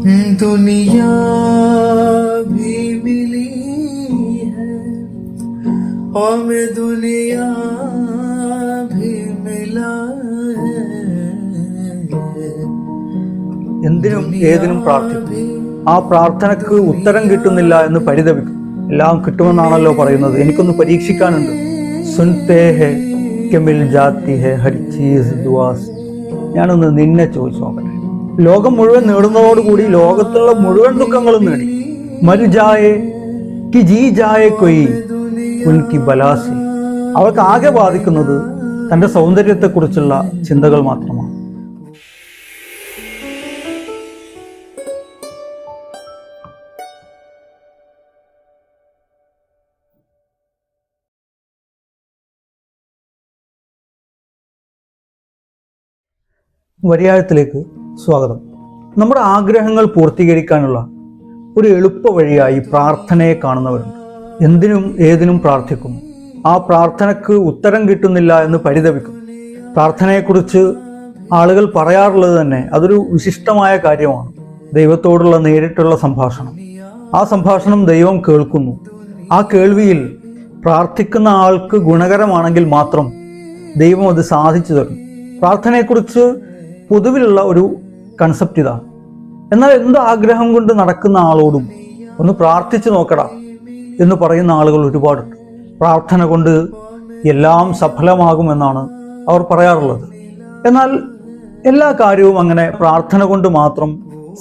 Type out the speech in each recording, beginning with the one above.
दुनिया भी मिली है और मैं दुनिया भी मिला है എന്തിനും ഏതിനും പ്രാർത്ഥിക്കും ആ പ്രാർത്ഥനക്ക് ഉത്തരം കിട്ടുന്നില്ല എന്ന് പരിതപിക്കും എല്ലാം കിട്ടുമെന്നാണല്ലോ പറയുന്നത് എനിക്കൊന്ന് പരീക്ഷിക്കാനുണ്ട് സുൻതേ ഹെ കെ മിൽ ജാത്തി ഹെ ഹർ ചീസ് ദുവാസ് ഞാനൊന്ന് നിന്നെ ചോദിച്ചു നോക്കട്ടെ ലോകം മുഴുവൻ നേടുന്നതോടുകൂടി ലോകത്തുള്ള മുഴുവൻ ദുഃഖങ്ങളും നേടി. മരു ജായേ കി ജീ ജായേ കൊയ് ഉൻകി ബലാസി. അവൾക്ക് ആകെ ബാധിക്കുന്നത് തന്റെ സൗന്ദര്യത്തെക്കുറിച്ചുള്ള ചിന്തകൾ മാത്രമാണ്. വരിയാഴത്തിലേക്ക് സ്വാഗതം. നമ്മുടെ ആഗ്രഹങ്ങൾ പൂർത്തീകരിക്കാനുള്ള ഒരു എളുപ്പ വഴിയായി പ്രാർത്ഥനയെ കാണുന്നവരുണ്ട്. എന്തിനും ഏതിനും പ്രാർത്ഥിക്കും. ആ പ്രാർത്ഥനക്ക് ഉത്തരം കിട്ടുന്നില്ല എന്ന് പരിതപിക്കും. പ്രാർത്ഥനയെക്കുറിച്ച് ആളുകൾ പറയാറുള്ളത് തന്നെ അതൊരു വിശിഷ്ടമായ കാര്യമാണ്. ദൈവത്തോടുള്ള നേരിട്ടുള്ള സംഭാഷണം. ആ സംഭാഷണം ദൈവം കേൾക്കുന്നു. ആ കേൾവിയിൽ പ്രാർത്ഥിക്കുന്ന ആൾക്ക് ഗുണകരമാണെങ്കിൽ മാത്രം ദൈവം അത് സാധിച്ചു തരും. പ്രാർത്ഥനയെക്കുറിച്ച് പൊതുവിലുള്ള ഒരു കൺസെപ്റ്റ് ഇതാണ് എന്നാൽ എന്ത് ആഗ്രഹം കൊണ്ട് നടക്കുന്ന ആളോടും ഒന്ന് പ്രാർത്ഥിച്ചു നോക്കടാ എന്ന് പറയുന്ന ആളുകൾ ഒരുപാടുണ്ട് പ്രാർത്ഥന കൊണ്ട് എല്ലാം സഫലമാകുമെന്നാണ് അവർ പറയാറുള്ളത്. എന്നാൽ എല്ലാ കാര്യവും അങ്ങനെ പ്രാർത്ഥന കൊണ്ട് മാത്രം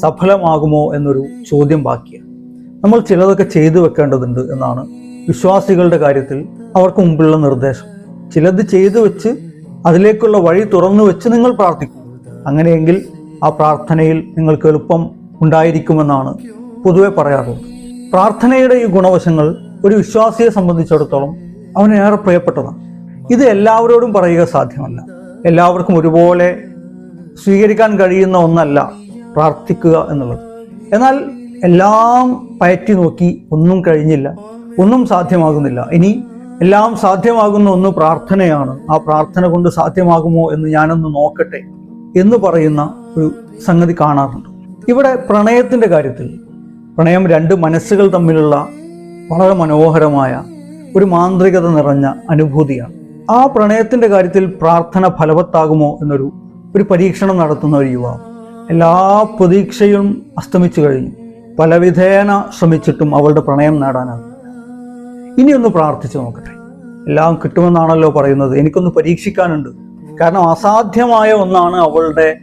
സഫലമാകുമോ എന്നൊരു ചോദ്യം ബാക്കിയാണ്. നമ്മൾ ചിലതൊക്കെ ചെയ്തു വെക്കേണ്ടതുണ്ട് എന്നാണ് വിശ്വാസികളുടെ കാര്യത്തിൽ അവർക്ക് മുമ്പിലുള്ള നിർദ്ദേശം. ചിലത് ചെയ്തു വെച്ച് അതിലേക്കുള്ള വഴി തുറന്നു വെച്ച് നിങ്ങൾ പ്രാർത്ഥിക്കും. അങ്ങനെയെങ്കിൽ ആ പ്രാർത്ഥനയിൽ നിങ്ങൾക്ക് എളുപ്പം ഉണ്ടായിരിക്കുമെന്നാണ് പൊതുവെ പറയാറുള്ളത് പ്രാർത്ഥനയുടെ ഈ ഗുണവശങ്ങൾ ഒരു വിശ്വാസിയെ സംബന്ധിച്ചിടത്തോളം അവന് ഏറെ പ്രിയപ്പെട്ടതാണ്. ഇത് എല്ലാവരോടും പറയുക സാധ്യമല്ല. എല്ലാവർക്കും ഒരുപോലെ സ്വീകരിക്കാൻ കഴിയുന്ന ഒന്നല്ല പ്രാർത്ഥിക്കുക എന്നുള്ളത്. എന്നാൽ എല്ലാം പയറ്റി നോക്കി ഒന്നും കഴിഞ്ഞില്ല ഒന്നും സാധ്യമാകുന്നില്ല. ഇനി എല്ലാം സാധ്യമാകുന്ന ഒന്ന് പ്രാർത്ഥനയാണ്. ആ പ്രാർത്ഥന കൊണ്ട് സാധ്യമാകുമോ എന്ന് ഞാനൊന്ന് നോക്കട്ടെ. എന്ന് പറയുന്ന ഒരു സംഗതി കാണാറുണ്ട്. ഇവിടെ പ്രണയത്തിന്റെ കാര്യത്തിൽ പ്രണയം രണ്ട് മനസ്സുകൾ തമ്മിലുള്ള വളരെ മനോഹരമായ ഒരു മാന്ത്രികത നിറഞ്ഞ അനുഭൂതിയാണ്. ആ പ്രണയത്തിന്റെ കാര്യത്തിൽ പ്രാർത്ഥന ഫലവത്താകുമോ എന്നൊരു ഒരു പരീക്ഷണം നടത്തുന്ന ഒരു യുവാവ് എല്ലാ പ്രതീക്ഷയും അസ്തമിച്ചു കഴിഞ്ഞു. പലവിധേന ശ്രമിച്ചിട്ടും അവളുടെ പ്രണയം നേടാനാകും ഇനിയൊന്ന് പ്രാർത്ഥിച്ചു നോക്കട്ടെ. എല്ലാം കിട്ടുമെന്നാണല്ലോ പറയുന്നത്. എനിക്കൊന്ന് പരീക്ഷിക്കാനുണ്ട്. കാരണം അസാധ്യമായ ഒന്നാണ് അവളുടെ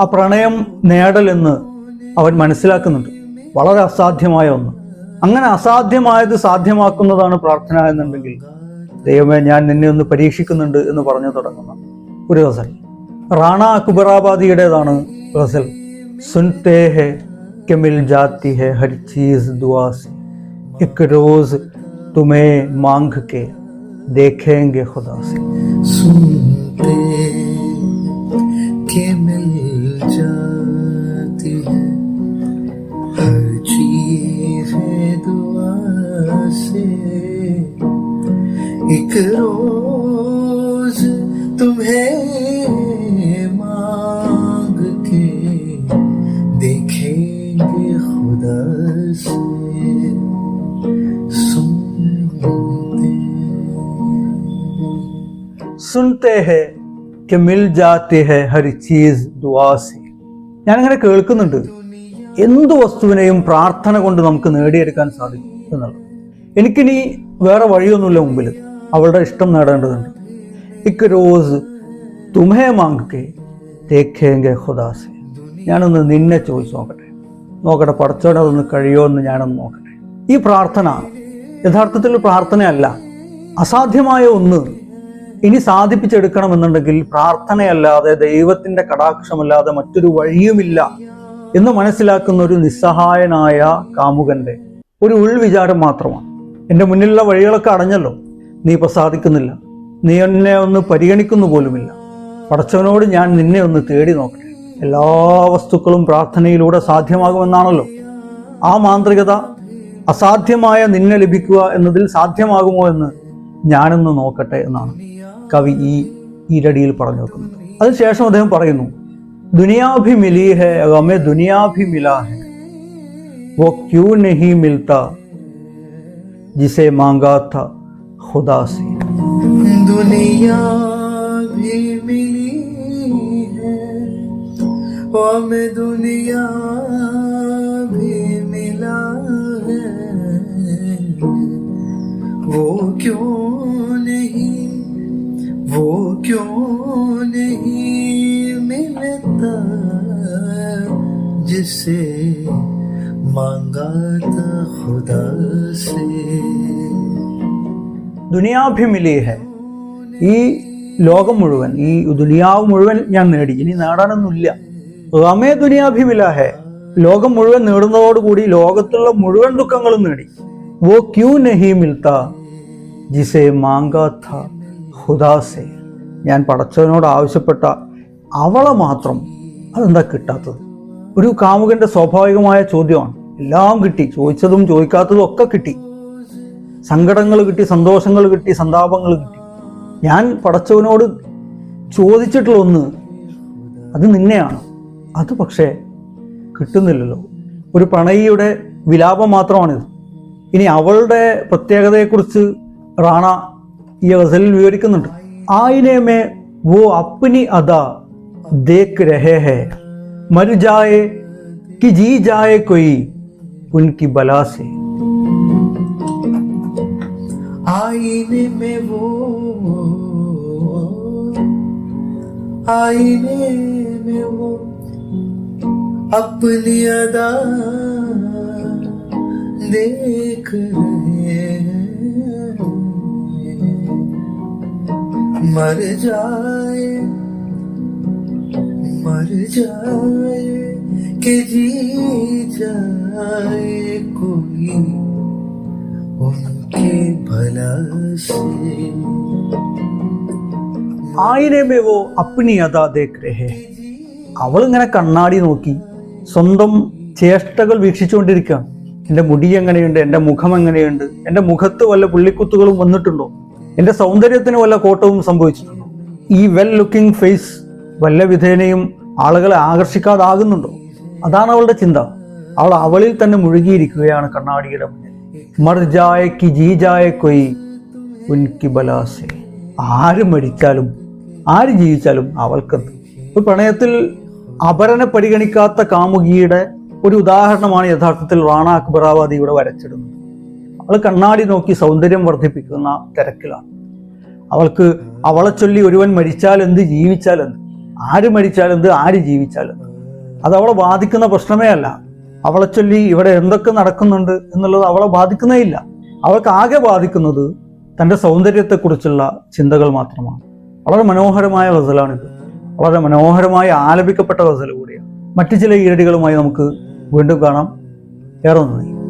ആ പ്രണയം നേടലെന്ന് അവൻ മനസ്സിലാക്കുന്നുണ്ട്. വളരെ അസാധ്യമായ ഒന്ന്. അങ്ങനെ അസാധ്യമായത് സാധ്യമാക്കുന്നതാണ് പ്രാർത്ഥന എന്നുണ്ടെങ്കിൽ ദൈവമേ ഞാൻ നിന്നെ ഒന്ന് പരീക്ഷിക്കുന്നുണ്ട് എന്ന് പറഞ്ഞു തുടങ്ങുന്ന ഒരു ഗസൽ. റാണ അക്ബറാബാദിയുടേതാണ് ഗസൽ. സുൻതേ ഹെ കെമിൽ ജാത്തി ഹെ ഹർ ചീസ് ദുവാസ്. ഇക് റോസ് തുമേ മാങ് കെ. ദേഖേങ്കെ ഖുദാസി. کے مل جاتی ہے۔ ہر چیز ہے دعا سے۔ ایک روز تمہیں مانگ کے دیکھیں گے خدا سے۔ سنتے ہیں۔ कि മിൽ ജാത്തി ഹെ ഹരി ചീസ് ദുവാസി ഞാനിങ്ങനെ കേൾക്കുന്നുണ്ട്. എന്ത് വസ്തുവിനെയും പ്രാർത്ഥന കൊണ്ട് നമുക്ക് നേടിയെടുക്കാൻ സാധിക്കും എന്നുള്ളത്. എനിക്കിനി വേറെ വഴിയൊന്നുമില്ല മുമ്പിൽ. അവളുടെ ഇഷ്ടം നേടേണ്ടതുണ്ട്. ഇക്ക് റോസ് തുമേ മാങ്കേ തേക്കേങ്കെ ഖുദാസെ ഞാനൊന്ന് നിന്നെ ചോദിച്ചു നോക്കട്ടെ. നോക്കട്ടെ പടച്ചോടെ അതൊന്ന് കഴിയോ എന്ന് ഞാനൊന്ന് നോക്കട്ടെ. ഈ പ്രാർത്ഥന യഥാർത്ഥത്തിൽ പ്രാർത്ഥനയല്ല. അസാധ്യമായ ഒന്ന് ഇനി സാധിപ്പിച്ചെടുക്കണമെന്നുണ്ടെങ്കിൽ പ്രാർത്ഥനയല്ലാതെ ദൈവത്തിന്റെ കടാക്ഷമല്ലാതെ മറ്റൊരു വഴിയുമില്ല എന്ന് മനസ്സിലാക്കുന്ന ഒരു നിസ്സഹായനായ കാമുകന്റെ ഒരു ഉൾവിചാരം മാത്രമാണ്. എന്റെ മുന്നിലുള്ള വഴികളൊക്കെ അടഞ്ഞല്ലോ. നീ പ്രസാദിക്കുന്നില്ല. നീ എന്നെ ഒന്ന് പരിഗണിക്കുന്നു പോലുമില്ല. പടച്ചവനോട് ഞാൻ നിന്നെ ഒന്ന് തേടി നോക്കട്ടെ. എല്ലാ വസ്തുക്കളും പ്രാർത്ഥനയിലൂടെ സാധ്യമാകുമെന്നാണല്ലോ. ആ മാന്ത്രികത അസാധ്യമായ നിന്നെ ലഭിക്കുക എന്നതിൽ സാധ്യമാകുമോ എന്ന് ഞാനൊന്ന് നോക്കട്ടെ എന്നാണ്. ادم ادموں دنیا بھی ملی ہے ہمیں دنیا بھی ملا ہے وہ کیوں نہیں ملتا جسے مانگا تھا خدا سے دنیا بھی वो क्यों नहीं मिलता जिसे मांगा था खुदा से ദുനിയാഭി മിലി ഹെ ഈ ലോകം മുഴുവൻ ഈ ദുനിയാവ് മുഴുവൻ ഞാൻ നേടി ഇനി നേടാനൊന്നുമില്ല റമേ ദുനിയാഭി മില ഹെ ലോകം മുഴുവൻ നേടുന്നതോടുകൂടി ലോകത്തുള്ള മുഴുവൻ ദുഃഖങ്ങളും നേടി വോ ക്യൂ നഹി മിൽത്ത ജിസെ മാങ്കാ ഥ ഹുദാസെ ഞാൻ പടച്ചവനോട് ആവശ്യപ്പെട്ട അവളെ മാത്രം അതെന്താ കിട്ടാത്തത്? ഒരു കാമുകന്റെ സ്വാഭാവികമായ ചോദ്യമാണ്. എല്ലാം കിട്ടി ചോദിച്ചതും ചോദിക്കാത്തതും ഒക്കെ കിട്ടി. സങ്കടങ്ങൾ കിട്ടി സന്തോഷങ്ങൾ കിട്ടി സന്താപങ്ങൾ കിട്ടി. ഞാൻ പടച്ചവനോട് ചോദിച്ചിട്ടുള്ള ഒന്ന് അത് നിന്നെയാണ്. അത് പക്ഷേ കിട്ടുന്നില്ലല്ലോ. ഒരു പ്രണയിയുടെ വിലാപം മാത്രമാണിത്. ഇനി അവളുടെ പ്രത്യേകതയെക്കുറിച്ച് റാണ ഈ ഗസലിൽ വിവരിക്കുന്നുണ്ട്. ആയിനേമേ، വോ അപ്പനി അതാ ദേക്ക് രഹേ ഹേ. മരു ജായേ کہ جی جائے کوئی ان کی بلا سے آئینے میں وہ آئینے میں وہ اپنی ادا دیکھ رہے मर जाए मर जाए कि जी जाए कोई उनके भला से ആയിരമേ വോ അപ്നി അതാ ദേഖ് രഹേ അവളിങ്ങനെ കണ്ണാടി നോക്കി സ്വന്തം ചേഷ്ടകൾ വീക്ഷിച്ചുകൊണ്ടിരിക്കുകയാണ് എൻ്റെ മുടി എങ്ങനെയുണ്ട് എൻ്റെ മുഖം എങ്ങനെയുണ്ട് എൻ്റെ മുഖത്ത് വല്ല പുള്ളിക്കുത്തുകളും വന്നിട്ടുണ്ടോ എന്റെ സൗന്ദര്യത്തിന് വല്ല കോട്ടവും സംഭവിച്ചിട്ടുണ്ടോ? ഈ വെൽ ലുക്കിംഗ് ഫേസ് വല്ല വിധേനയും ആളുകളെ ആകർഷിക്കാതാകുന്നുണ്ടോ? അതാണ് അവളുടെ ചിന്ത. അവൾ അവളിൽ തന്നെ മുഴുകിയിരിക്കുകയാണ് കണ്ണാടിയുടെ മുന്നിൽ. മർ ജായ കി ജീ കൊയ് ഉൻകി ബലാസെ ആര് മരിച്ചാലും ആര് ജീവിച്ചാലും അവൾക്കെന്ത് ഒരു പ്രണയത്തിൽ അപരനെ പരിഗണിക്കാത്ത കാമുകിയുടെ ഒരു ഉദാഹരണമാണ് യഥാർത്ഥത്തിൽ റാണ അക്ബറാബാദിയുടെ വരച്ചിടുന്നത്. അവൾ കണ്ണാടി നോക്കി സൗന്ദര്യം വർദ്ധിപ്പിക്കുന്ന തിരക്കിലാണ്. അവൾക്ക് അവളെ ചൊല്ലി ഒരുവൻ മരിച്ചാൽ എന്ത് ജീവിച്ചാൽ എന്ത്? ആര് മരിച്ചാൽ എന്ത് ആര് ജീവിച്ചാൽ എന്ത്? അത് അവളെ ബാധിക്കുന്ന പ്രശ്നമേ അല്ല. അവളെ ചൊല്ലി ഇവിടെ എന്തൊക്കെ നടക്കുന്നുണ്ട് എന്നുള്ളത് അവളെ ബാധിക്കുന്നേ ഇല്ല. അവൾക്ക് ആകെ ബാധിക്കുന്നത് തന്റെ സൗന്ദര്യത്തെക്കുറിച്ചുള്ള ചിന്തകൾ മാത്രമാണ്. വളരെ മനോഹരമായ ഗസലാണിത്. വളരെ മനോഹരമായി ആലപിക്കപ്പെട്ട ഗസൽ കൂടിയാണ്. മറ്റു ചില ഈരടികളുമായി നമുക്ക് വീണ്ടും കാണാം. ഏറെ നന്ദി.